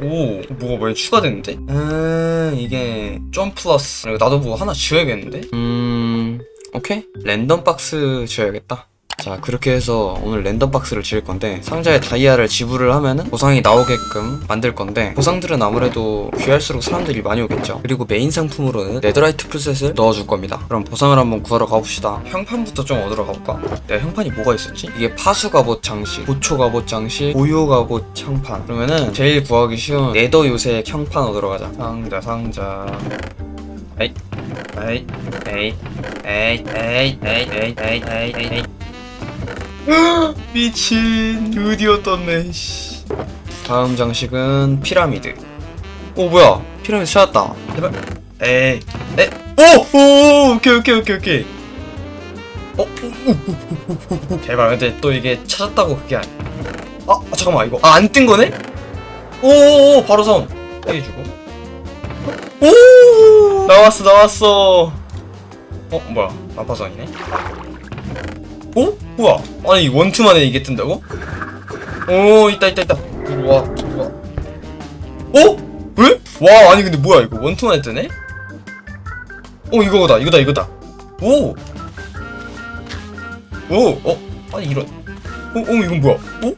오 뭐가 많이 추가됐는데? 음 이게 점 플러스 나도 뭐 하나 지어야겠는데? 음 오케이 랜덤 박스 지어야겠다 자 그렇게 해서 오늘 랜덤 박스를 지을 건데 상자에 다이아를 지불을 하면은 보상이 나오게끔 만들 건데 보상들은 아무래도 귀할수록 사람들이 많이 오겠죠 그리고 메인 상품으로는 네더라이트 풀셋을 넣어줄 겁니다 그럼 보상을 한번 구하러 가봅시다 형판부터 좀 얻으러 가볼까? 내 형판이 뭐가 있었지? 이게 파수 갑옷 장식 고초 갑옷 장식 고요 갑옷 형판 그러면은 제일 구하기 쉬운 네더 요새 형판 얻으러 가자 상자 상자 에이 에이 에이 에이 에이 에이 에이 에이 에이 에이 에이 미친 드디어 떴네 씨. 다음 장식은 피라미드 오 뭐야 피라미드 찾았다 제발 에이 에 오 오 오케이 오케이 오케이 오케이 어 오, 오, 오, 오, 오, 오. 제발 근데 또 이게 찾았다고 그게 아니 아 아, 잠깐만 이거 아 안 뜬 거네 오오오 바로 선 해주고 오 나왔어 나왔어 어 뭐야 마파선이네 어? 뭐야? 아니 원투만에 이게 뜬다고? 오 있다 있다 있다 들어와 들어와 어? 왜? 와 아니 근데 뭐야 이거 원투만에 뜨네? 어 이거다 이거다 이거다 오! 오! 어? 아니 이런 어? 어 이건 뭐야? 어?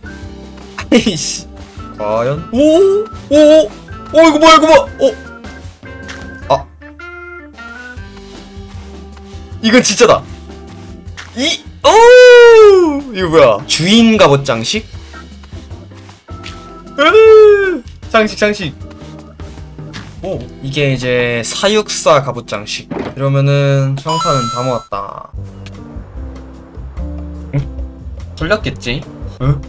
아이씨 과연? 오! 오! 어 이거 뭐야 이거 뭐야? 어? 아 이건 진짜다 이, 오! 이거 뭐야? 주인 갑옷 장식? 으, 장식, 장식. 오, 이게 이제 사육사 갑옷 장식. 이러면은 형판은 다 모았다. 응? 돌렸겠지? 응?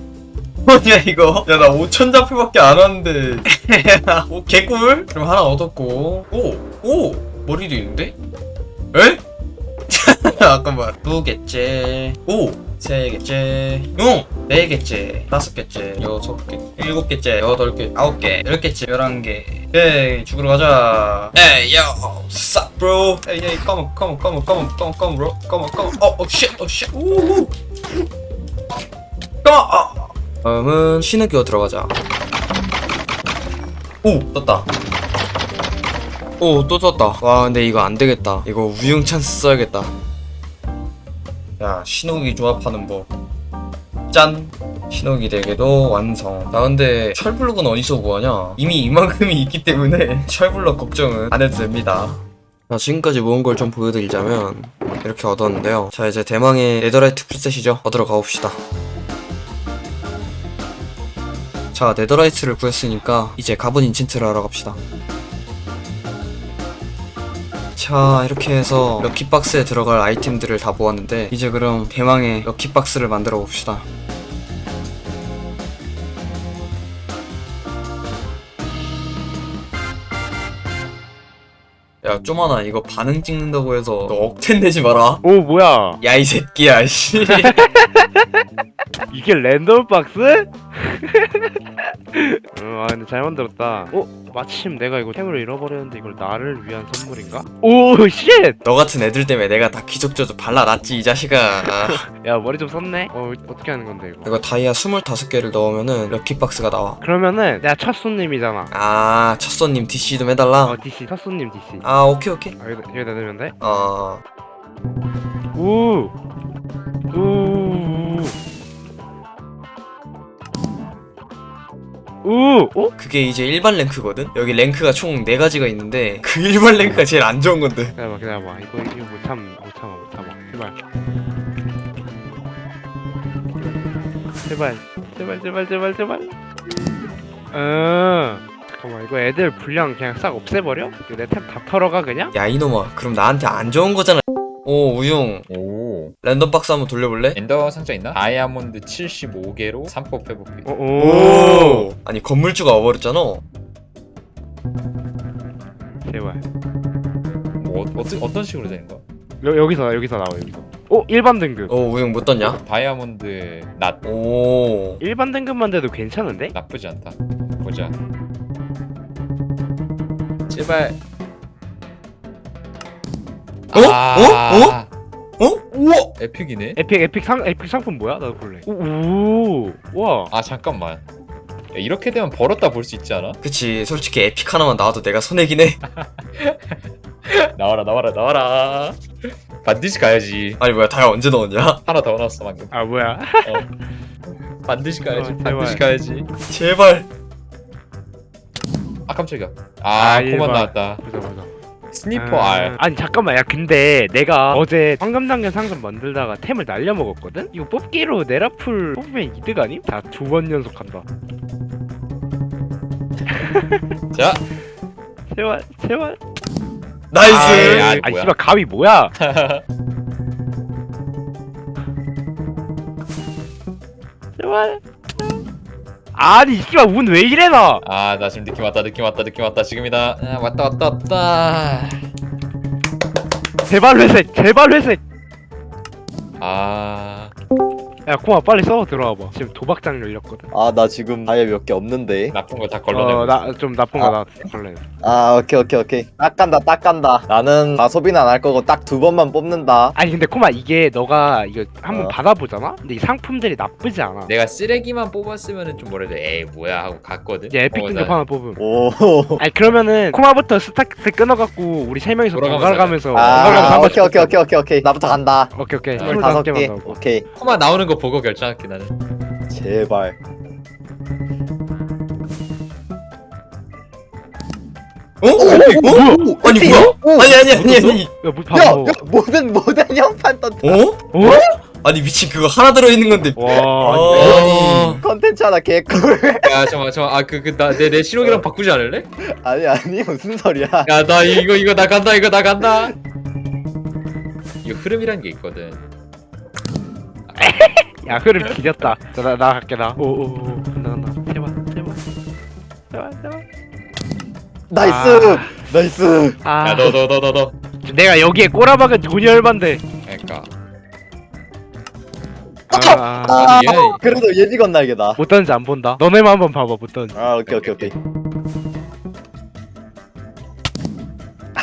뭐냐 이거? 야 나 5천 자표밖에 안 왔는데. 오 개꿀? 그럼 하나 얻었고. 오, 오, 머리도 있는데? 에? 잠깐만 두 개째. 오 세 개째. 용네 개째. 다섯 개째. 여섯 개. 일곱 개째. 여덟 개. 아홉 개. 열 개째. 열한 개. 에이 죽으러 가자. 에이 요싹 브로. 에이 에이 컴온 컴온 컴온 컴온 컴온 컴온 브로. 컴온 컴온. 어어 쉣 어 쉣. 오오 컴온 아 다음은 신으기어 들어가자. 오 떴다 오, 또 떴다. 와, 근데 이거 안 되겠다. 이거 우용 찬스 써야겠다. 야, 신호기 조합하는 법. 짠! 신호기 대게도 완성. 나 근데 철블럭은 어디서 구하냐? 이미 이만큼이 있기 때문에 철블럭 걱정은 안 해도 됩니다. 자, 지금까지 모은 걸 좀 보여드리자면 이렇게 얻었는데요. 자, 이제 대망의 네더라이트 풀셋이죠. 얻으러 가봅시다. 자, 네더라이트를 구했으니까 이제 가본 인챈트를 하러 갑시다. 자 이렇게 해서 럭키박스에 들어갈 아이템들을 다 모았는데 이제 그럼 대망의 럭키박스를 만들어 봅시다. 야 쪼마나. 이거 반응 찍는다고 해서 너 억텐 내지 마라. 오 뭐야? 야 이 새끼야 씨. 이게 랜덤 박스? 어, 아 근데 잘 만들었다 어? 마침 내가 이거 템을 잃어버렸는데 이걸 나를 위한 선물인가? 오 쉣! 너 같은 애들 때문에 내가 다 기적저적 발라놨지 이 자식아 야 머리 좀 썼네? 어 어떻게 하는 건데 이거 이거 다이아 25개를 넣으면은 럭키박스가 나와 그러면은 내가 첫 손님이잖아 아 첫손님 DC 좀 해달라 어 DC 첫 손님 DC 아 오케이 오케이 아 여기다, 여기다 넣으면 돼? 어 우! 우! 우! 어? 그게 이제 일반 랭크거든? 여기 랭크가 총 4가지가 있는데 그 일반 랭크가 제일 안 좋은 건데 기다려봐 기다려봐 이거 이거 못 참, 못 참아 못 참아 제발 제발 제발 제발 제발 제발 어 잠깐만 이거 애들 분량 그냥 싹 없애버려? 내 템 다 털어가 그냥? 야 이놈아 그럼 나한테 안 좋은 거잖아 오 우용. 오. 랜덤 박스 한번 돌려볼래? 엔더 상자 있나? 다이아몬드 75개로 3뽑 회복비 어, 오, 오. 아니 건물주가 와버렸잖아. 제발. 뭐 어, 어떤 어떤 식으로 되는 거야? 여, 여기서 여기서 나와 여기서. 오 일반 등급. 오 우용 못 떴냐? 다이아몬드 낫. 오. 일반 등급만 돼도 괜찮은데? 나쁘지 않다. 보자. 제발 어? 어? 어? 우와! 에픽이네? 에픽 에픽 상 에픽 상품 뭐야? 나도 볼래. 오와. 아 잠깐만. 이렇게 되면 벌었다 볼 수 있지 않아? 그치. 솔직히 에픽 하나만 나와도 내가 손해긴 해. 나와라 나와라 나와라. 반드시 가야지. 아니 뭐야. 다야 언제 넣었냐? 하나 더 넣었어 방금. 아 뭐야? 어. 반드시 가야지 어, 반드시 제발. 가야지. 제발. 아 깜짝이야. 아 아, 코만 일반. 나왔다. 보자 보자 스니퍼 아, R 아니 잠깐만 야 근데 내가 어제 황금당근 상점 만들다가 템을 날려먹었거든? 이거 뽑기로 네라풀 뽑으면 이득 아님? 자두 번 연속 한다 자 제발 제발 나이스 아이, 아이. 아니 뭐야? 씨발 가위 뭐야 제발 아니 씨발 운 왜 이래 나? 아 나 지금 느낌 왔다 느낌 왔다 느낌 왔다. 지금이다. 아, 왔다 왔다 왔다. 제발 회색 제발 회색. 아 야 코마 빨리 서버 들어와봐. 지금 도박장 열렸거든. 아 나 지금 다이아 몇개 없는데. 나쁜 거 다 걸러내고 어나 좀 나쁜 거 아. 나 걸래 아 오케이 오케이 오케이. 딱 간다 딱 간다. 나는 다 소비는 안 할 거고 딱 두 번만 뽑는다. 아니 근데 코마 이게 너가 이거 한번 어. 받아보잖아? 근데 이 상품들이 나쁘지 않아. 내가 쓰레기만 뽑았으면은 좀 뭐라 해야 돼? 에이 뭐야 하고 갔거든? 이제 에픽 어, 등급 나- 하나 뽑음. 오. 아니 그러면은 코마부터 스타트 끊어갖고 우리 세 명이서 돌아가면서 번갈아 가면서 번갈아 가면서 아한 오케이 오케이 오케이 오케이 오케이. 나부터 간다. 오케이 오케이. 아, 스물다섯 25개 개만 나오고 오케이. 코마 나오는 거 보고 결정할게 나는. 제발. 어? 어? 아니 뭐야? 아니 아니 아니 아니 야 뭐 야, 봐봐 야 모든 모든 형판 떴다 어? 어? 아니 미친 그거 하나 들어 있는 건데. 와 아니. 컨텐츠 하나 개꿀. 야 잠깐만 잠깐만. 아그 그 나 내 내 신호기랑 바꾸지 않을래? 아니 아니 무슨 소리야. 야 나 이거 이거 나 간다 이거 나 간다. 이거 흐름이란 게 있거든 야 흐름 길었다. 나, 나, 나 갈게 나. 오오오 간다 간다. 제발 제발 제발 제발 나이스! 나이스! 아. 야너 너 너 너너. 내가 여기에 꼬라박은 돈이 얼만데. 그러니까. 아, 아. 아. 얘- 그래도 예비 건날개다. 못 던지 안 본다. 너네만 한번 봐봐 못 던지. 아 오케이 오케이 오케이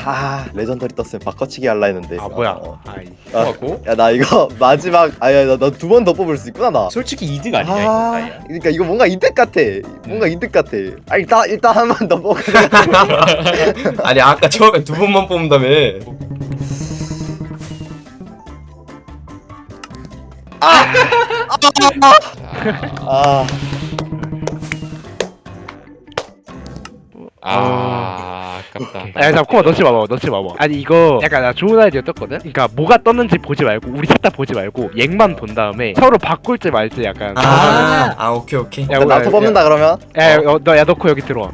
아 레전더리 떴으면 바꿔치기 할라 했는데. 아 뭐야? 어. 아이 아, 하고? 야나 이거 마지막 아야 너두 번 더 뽑을 수 있구나 나. 솔직히 이득 아니냐 이거? 아, 그러니까 이거 뭔가 이득 같아. 뭔가 이득 같아. 아 일단 일단 한 번 더 뽑아. 아니 아까 처음에 두 번만 뽑는다며. 아, 아 아깝다. 야 잠깐 코마 넣지 마봐 넣지 마봐. 아니 이거 약간 나 좋은 아이디어 떴거든? 그니까 뭐가 떴는지 보지 말고 우리 셋 다 보지 말고 얘만 본 다음에 서로 바꿀지 말지 약간. 아, 아 오케이 오케이. 야, 나부터 뽑는다 그러면. 야, 어, 너야 넣고 여기 들어와.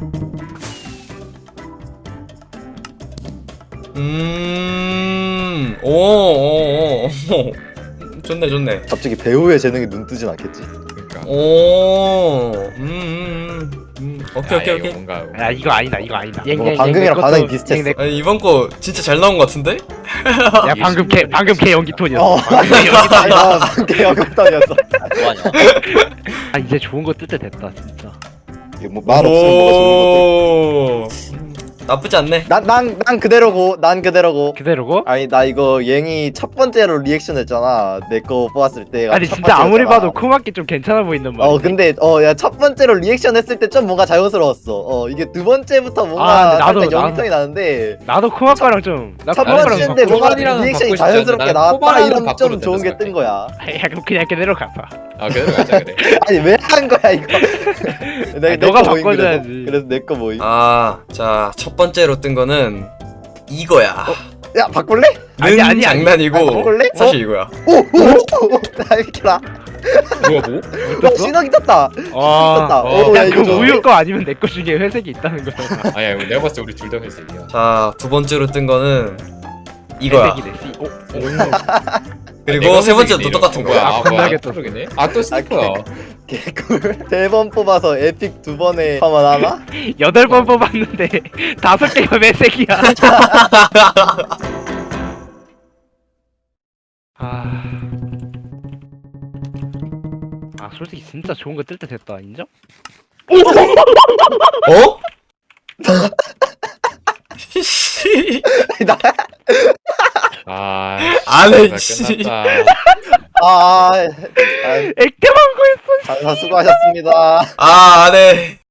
음, 음오오 오. 좋네 좋네. 갑자기 배우의 재능이 눈 뜨진 않겠지. 그러니까 오 음 음, 음. 오케이 아, 오케이 이거 오케이 뭔가 야 이거 아니다 이거 아니다 얘, 뭔가 얘, 얘, 방금이랑 내 반응이 비슷했어. 얘, 내- 아니 이번 거 진짜 잘 나온 것 같은데? 야 방금 걔 방금 걔 연기 톤이었어 어. 방금 걔 연기 톤이었어 아. 아 이제 좋은 거 뜰 때 됐다 진짜 뭐말 없으면 뭐가 좋은. 오, 음, 나쁘지 않네 난 난 난 그대로고 난 그대로고. 그대로고? 아니 나 이거 앵이 첫 번째로 리액션 했잖아. 내 거 뽑았을 때. 아니 진짜 아무리 봐도 코마키 좀 괜찮아 보인단 말이야 어 근데 어 야 첫 번째로 리액션 했을 때 좀 뭔가 자연스러웠어. 어 이게 두 번째부터 뭔가 아, 근데 나도- 살짝 나도- 연기성이 나는데 나도 코마카랑 좀 나 첫 번째인데 뭔가 리액션이 바꾸고 싶지 자연스럽게 않은데 난 나왔다 이런 좀 좋은 게뜬 거야. 야 그럼 그냥 그대로 가봐 아 그대로 가자 그래 아니 왜 한 거야 이거? 내, 아니, 내 너가 바꿔줘야지. 그래서, 그래서 내거 모임. 아 자 첫 번째로 뜬 거는 이거야 야 바꿀래? 아니, 는 아니, 아니. 장난이고 아니, 바꿀래? 사실 이거야 오오오나 이렇게 나. 뭐야 뭐? 어 신호기 떴다. 떴다. 아 어, 오, 야 야, 이거 그 좋은데? 우유 거 아니면 내 거 중에 회색이 있다는 거잖아. 아니야 이거 내가 봤을 때 우리 둘 다 회색이야 자 두 번째로 뜬 거는 이거야 회색이네. 씨. 어? 그리고 세 번째도 또 똑같은 거야 아, 아, 뭐야 겁나겠다. 그러겠네 아또 스니퍼야 개꿀. 세 번 뽑아서 에픽 두 번에 파만 하나? 여덟 번 뽑았는데 다섯 개가 회색이야. 아. 아 솔직히 진짜 좋은 거 뜰 때 됐다 인정? 어? 씨 나아 안해 나씨 아, 아 액땜한 거 했어 수고하셨습니다. 아 안해